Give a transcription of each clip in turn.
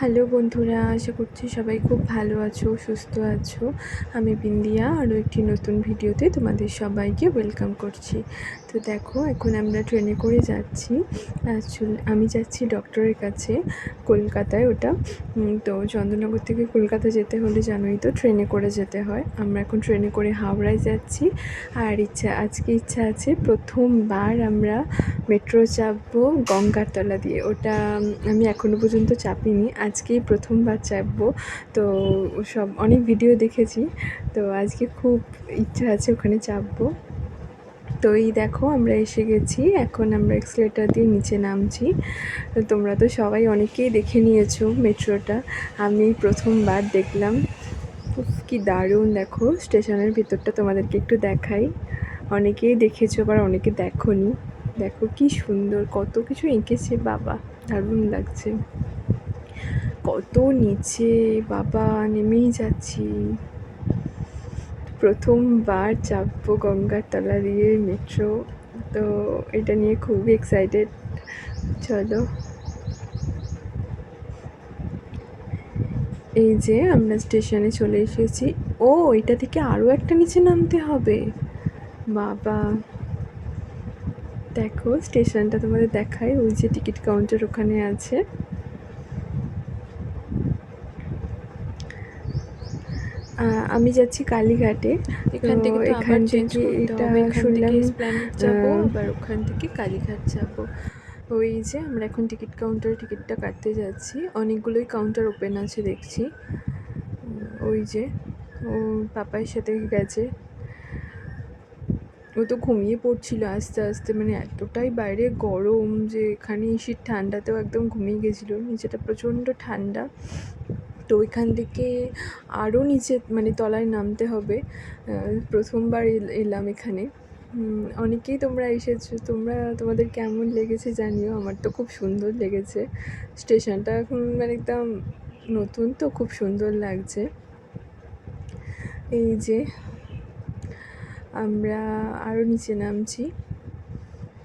Hello বন্ধুরা, আশা করছি সবাই খুব ভালো আছো, সুস্থ আছো। আমি বিন্দিয়া, আরও একটি নতুন ভিডিওতে তোমাদের সবাইকে ওয়েলকাম করছি। তো দেখো, এখন আমরা ট্রেনে করে যাচ্ছি। আসলে আমি যাচ্ছি ডক্টরের কাছে, কলকাতায় ওটা। তো চন্দ্রনগর থেকে কলকাতা যেতে হলে জানোই তো ট্রেনে করে যেতে হয়। আমরা এখন ট্রেনে করে হাওড়ায় যাচ্ছি। আর ইচ্ছা, আজকে ইচ্ছা আছে প্রথমবার আমরা মেট্রো চাপবো গঙ্গার তলা দিয়ে। ওটা আমি এখনও পর্যন্ত চাপিনি। আজকেই প্রথমবার চাপবো। তো সব অনেক ভিডিও দেখেছি। তো আজকে খুব ইচ্ছা আছে ওখানে চাপবো। তো এই দেখো আমরা এসে গেছি। এখন আমরা এক্সলেটার দিয়ে নিচে নামছি। তোমরা তো সবাই অনেকেই দেখে নিয়েছো মেট্রোটা। আমি প্রথমবার দেখলাম। কি দারুণ দেখো। স্টেশনের ভিতরটা তোমাদেরকে একটু দেখাই। অনেকেই দেখেছ আবার অনেকে দেখোনি। দেখো কি সুন্দর, কত কিছু এঁকেছে বাবা। দারুণ লাগছে। কত নিচে, বাবা, নেমেই যাচ্ছি। প্রথমবার চাপবো গঙ্গার তলা দিয়ে মেট্রো তো এটা নিয়ে খুবই এক্সাইটেড চলো। এই যে আমরা স্টেশনে চলে এসেছি। ও, এটা থেকে আরও একটা নিচে নামতে হবে। বাবা। দেখো স্টেশনটা তোমাদের দেখায় ওই যে টিকিট কাউন্টার ওখানে আছে। আমি যাচ্ছি কালীঘাটে। এখান থেকে এখান থেকে এটা শুনলাম যাব আবার ওখান থেকে কালীঘাট যাব। ওই যে আমরা এখন টিকিট কাউন্টারে টিকিটটা কাটতে যাচ্ছি। অনেকগুলোই কাউন্টার ওপেন আছে দেখছি। ওই যে ও পাপার সাথে গেছে। ও তো ঘুমিয়ে পড়ছিল আস্তে আস্তে মানে এতটাই বাইরে গরম যে এখানে এসে ঠান্ডাতেও একদম ঘুমিয়ে গেছিল। নিচেটা প্রচণ্ড ঠান্ডা। তো ওইখান থেকে আরও নিচে মানে তলায় নামতে হবে। প্রথমবার এল- এলাম এখানে। অনেকেই তোমরা এসেছ, তোমরা, তোমাদের কেমন লেগেছে জানিও। আমার তো খুব সুন্দর লেগেছে। স্টেশনটা এখন মানে একদম নতুন তো, খুব সুন্দর লাগছে। এই যে আমরা আরও নিচে নামছি।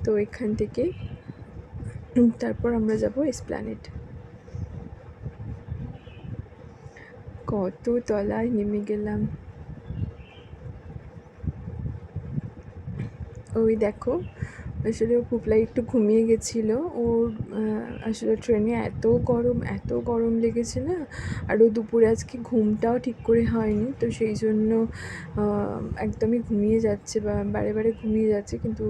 তো এখান থেকে তারপর আমরা যাব এসপ্ল্যানেড কত তলায় নেমে গেলাম ওই দেখো, আসলে ও পুপলাই একটু ঘুমিয়ে গেছিল। ওর আসলে ট্রেনে এত গরম এত গরম লেগেছে না, আর ও দুপুরে আজকে ঘুমটাও ঠিক করে হয়নি। তো সেই জন্য একদমই ঘুমিয়ে যাচ্ছে বা বারে বারে ঘুমিয়ে যাচ্ছে। কিন্তু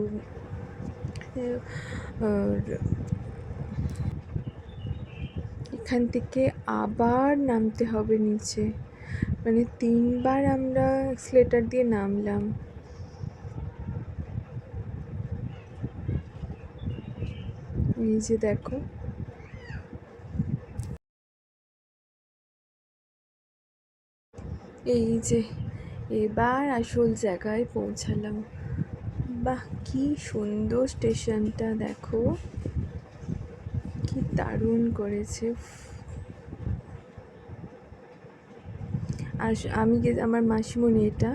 এখান থেকে আবার নামতে হবে নিচে। মানে তিনবার আমরা স্লেটার দিয়ে নামলাম। যে দেখো। এই যে এবার আসল জায়গায় পৌঁছালাম। বাহ, কি সুন্দর স্টেশনটা, দেখো। কি দারুণ করেছে। আর আমি গে আমার মাসিমণি এটা,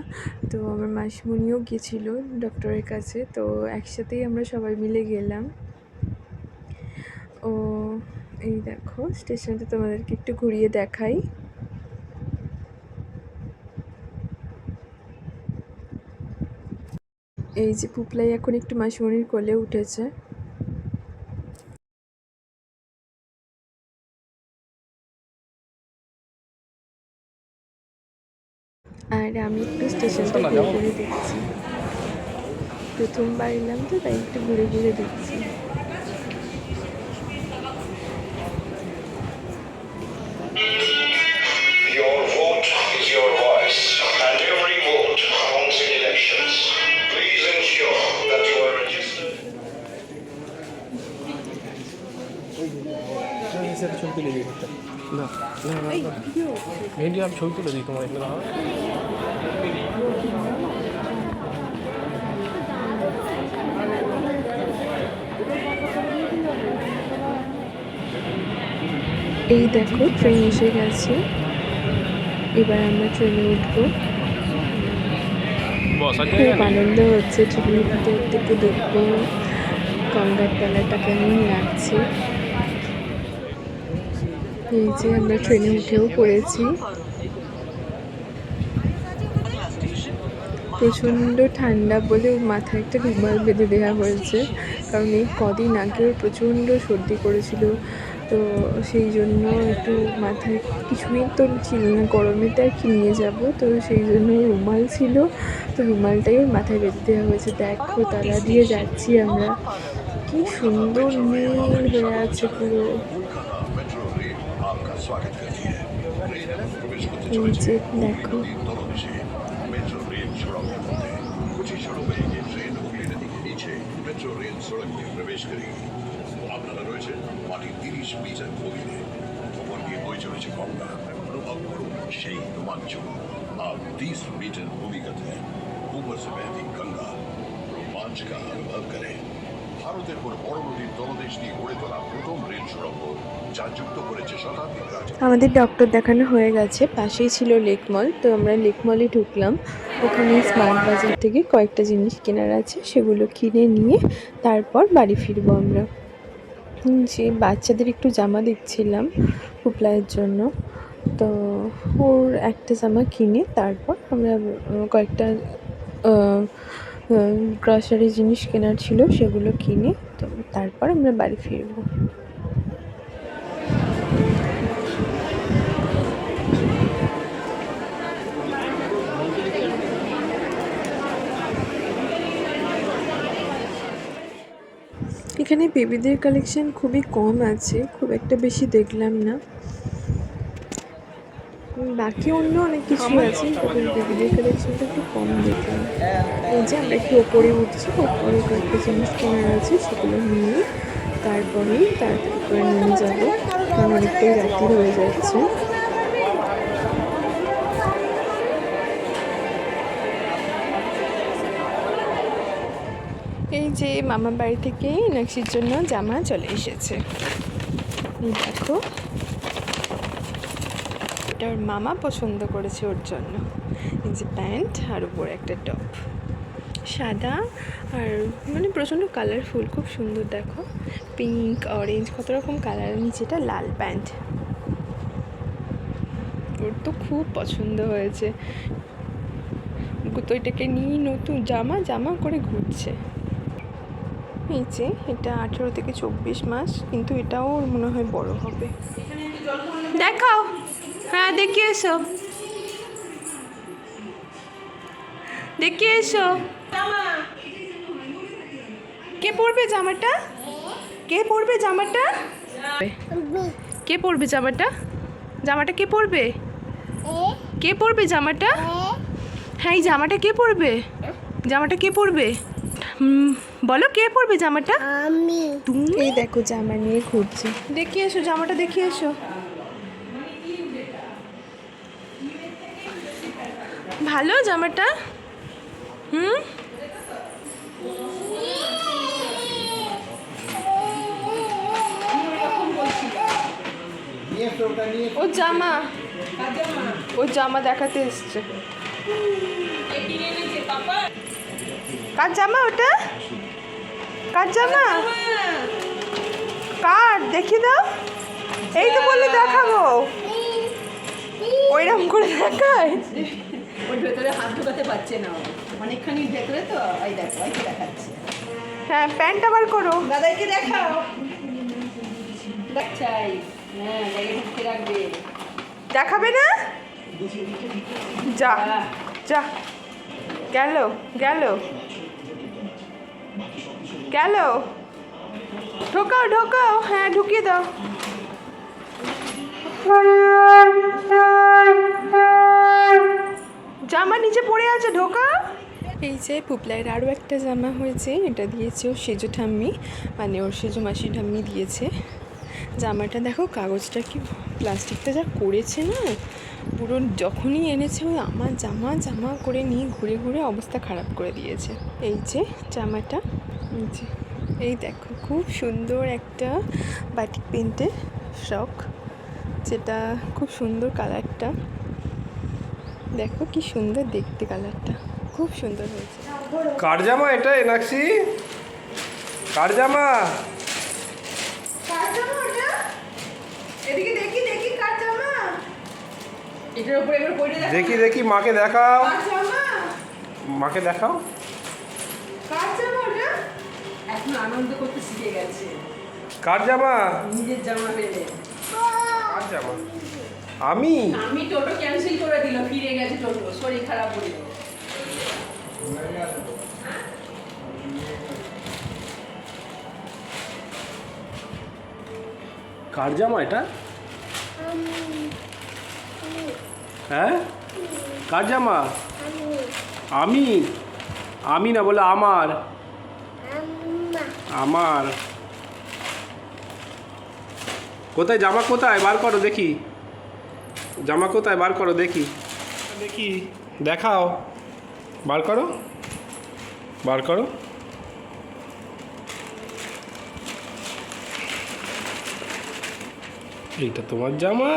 তো আমার মাসিমণিও গেছিল ডক্টরের কাছে, তো একসাথেই আমরা সবাই মিলে গেলাম। ও, এই দেখো, স্টেশনটা তোমাদেরকে একটু ঘুরিয়ে দেখাই। এই যে পুপলাই এখন একটু মাসিমণির কোলে উঠেছে। আমি একটু স্টেশনটা ঘুরে ঘুরে দেখছি। প্রথমবার এলাম তো তাই একটু ঘুরে ঘুরে দেখছি। ভিডিও আমি ছবি তুলে দিই তোমার এখানে। এই দেখো ট্রেন এসে গেছে। এবার আমরা ট্রেনে উঠবো। খুব আনন্দ হচ্ছে ট্রেনের ভিতর থেকে দেখব। গঙ্গার তলাটা কেমন লাগছে। এই যে আমরা ট্রেনে উঠেও পড়েছি। প্রচণ্ড ঠান্ডা বলে মাথায় একটা রুমাল বেঁধে দেওয়া হয়েছে। কারণ এই কদিন আগে প্রচণ্ড সর্দি করেছিল। তো সেই জন্য একটু মাথায় কিছুই তো ছিল না গরমেতে আর কি নিয়ে যাব? তো সেই জন্য রুমাল ছিল। তো রুমালটাই মাথায় বেঁধে দেওয়া হয়েছে। দেখো তারা দিয়ে যাচ্ছি আমরা। কি সুন্দর নীল হয়ে আছে পুরো। नीचे मेट्रो रेल सड़क में प्रवेश करेगी আপনারা রয়েছে মাটির তিরিশ মিটার গভীরে ওপর দিয়ে বয়ে চলেছে গঙ্গা অনুভব করুন সেই রোমাঞ্চ आप तीस मीटर भूमिगत है ऊपर से बहती गंगा रोमांच का अनुभव करें ভারতের পর বড় নদীর তলদেশ দিয়ে গড়ে তোলা প্রথম রেল সড়ক যা যুক্ত করেছে শতাব্দী আমাদের ডক্টর দেখানো হয়ে গেছে, পাশেই ছিল লেক মল তো আমরা লেক মলে ঢুকলাম। ওখানে স্মার্ট বাজার থেকে কয়েকটা জিনিস কেনার আছে, সেগুলো কিনে নিয়ে তারপর বাড়ি ফিরবো আমরা। যে বাচ্চাদের একটু জামা দেখছিলাম পুপলাইয়ের জন্য, তো ওর একটা জামা কিনে তারপর আমরা কয়েকটা গ্রসারি জিনিস কেনার ছিল, সেগুলো কিনে তো তারপর আমরা বাড়ি ফিরবো। এখানে বেবিদের কালেকশন খুবই কম আছে, খুব একটা বেশি দেখলাম না। বাকি অন্য অনেক কিছু আছে কালেকশনটা একটু কম দেখলাম। এই যে আমরা একটু ওপরে উঠছি ওপরে কয়েকটা জিনিস কেনার আছে সেগুলো নিয়ে তারপরেই তাড়াতাড়ি করে নিয়ে যাব। কারণ অনেকটাই রাত্রি হয়ে যাচ্ছে। এই যে মামা বাড়ি থেকে নাকশির জন্য জামা চলে এসেছে। দেখো। এটা ওর মামা পছন্দ করেছে ওর জন্য। এই যে প্যান্ট আর উপরে একটা টপ। সাদা আর মানে প্রচণ্ড কালারফুল, খুব সুন্দর দেখো। পিঙ্ক, অরেঞ্জ, কত রকম কালার। নিচেটা লাল প্যান্ট। ওর তো খুব পছন্দ হয়েছে। তো এটাকে নিয়ে নতুন জামা জামা করে ঘুরছে। এই যে এটা আঠেরো থেকে চব্বিশ মাস, কিন্তু এটাও ওর মনে হয় বড় হবে। দেখাও। হ্যাঁ দেখিয়ে এসো। দেখিয়ে এসো। কে পরবে জামাটা? কে পরবে জামাটা? কে পরবে জামাটা? জামাটা কে পরবে? কে পরবে জামাটা? হ্যাঁ এই জামাটা কে পরবে? জামাটা কে পরবে? বলো কে পরবে জামাটা? আমি। তুমি? দেখো জামা নিয়ে ঘুরছে। দেখিয়ে এসো জামাটা দেখিয়ে এসো। ভালো জামাটা? হুম? ও জামা। ও জামা দেখাতে এসছে। কার জামা ওটা? কার জামা? কার? দেখি দাও। এই তো বললে দেখাবো। ওইরকম করে দেখায়। ওর ভেতরে হাত ঢোকাতে পারছে না অনেকখানি তো ওই দেখো ওই দেখাচ্ছে। হ্যাঁ প্যান্ট আবার করো। দাদাইকে দেখাও। চাই হ্যাঁ রাখবে দেখাবে না? যা। যা। গেল গেল। গেল। ঢোকাও ঢোকাও। হ্যাঁ ঢুকিয়ে দাও। জামা নিচে পড়ে আছে, ঢোকা। এই যে পুপলাইয়ের আরও একটা জামা হয়েছে, এটা দিয়েছে ওর সেজো ঠাম্মি মানে ওর সেজো মাসি ঠাম্মি দিয়েছে। জামাটা দেখো, কাগজটা কি, প্লাস্টিকটা যা করেছে না, পুরো যখনই এনেছে ওই আমার জামা জামা করে নিয়ে ঘুরে ঘুরে অবস্থা খারাপ করে দিয়েছে। এই যে জামাটা, এই যে, এই দেখো, খুব সুন্দর একটা বাটিক প্রিন্টের ফ্রক, যেটা খুব সুন্দর কালারটা দেখো কি সুন্দর দেখতে কালারটা। খুব সুন্দর হয়েছে। কার জামা এটা এনাক্সি কার জামা এদিকে দেখি দেখি এটার উপরে এবার পরে দেখো দেখি দেখি মাকে দেখাও। মাকে দেখাও। কার জামা ওটা? এখন আনন্দ করতে শিখে গেছে। কার জামা নিজের জামা পেলে। কার জামা আমি? আমি টোটো ক্যান্সেল করে দিল ফিরে গেছে টোটো শরীর খারাপ বলে কার জামা এটা? হ্যাঁ? কার জামা? আমি? আমি না বলে আমার। আমার। কোথায়? জামা কোথায়? বার করো দেখি। জামা কোথায়? বার করো, দেখি। দেখি, দেখাও। বার করো। বার করো। এইটা তোমার জামা।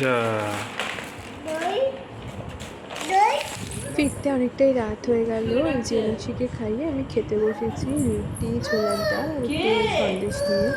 যা। ফিরতে অনেকটাই রাত হয়ে গেল। লুচিকে খাইয়ে আমি খেতে বসেছি রুটি একটু সন্দেশ নিয়ে।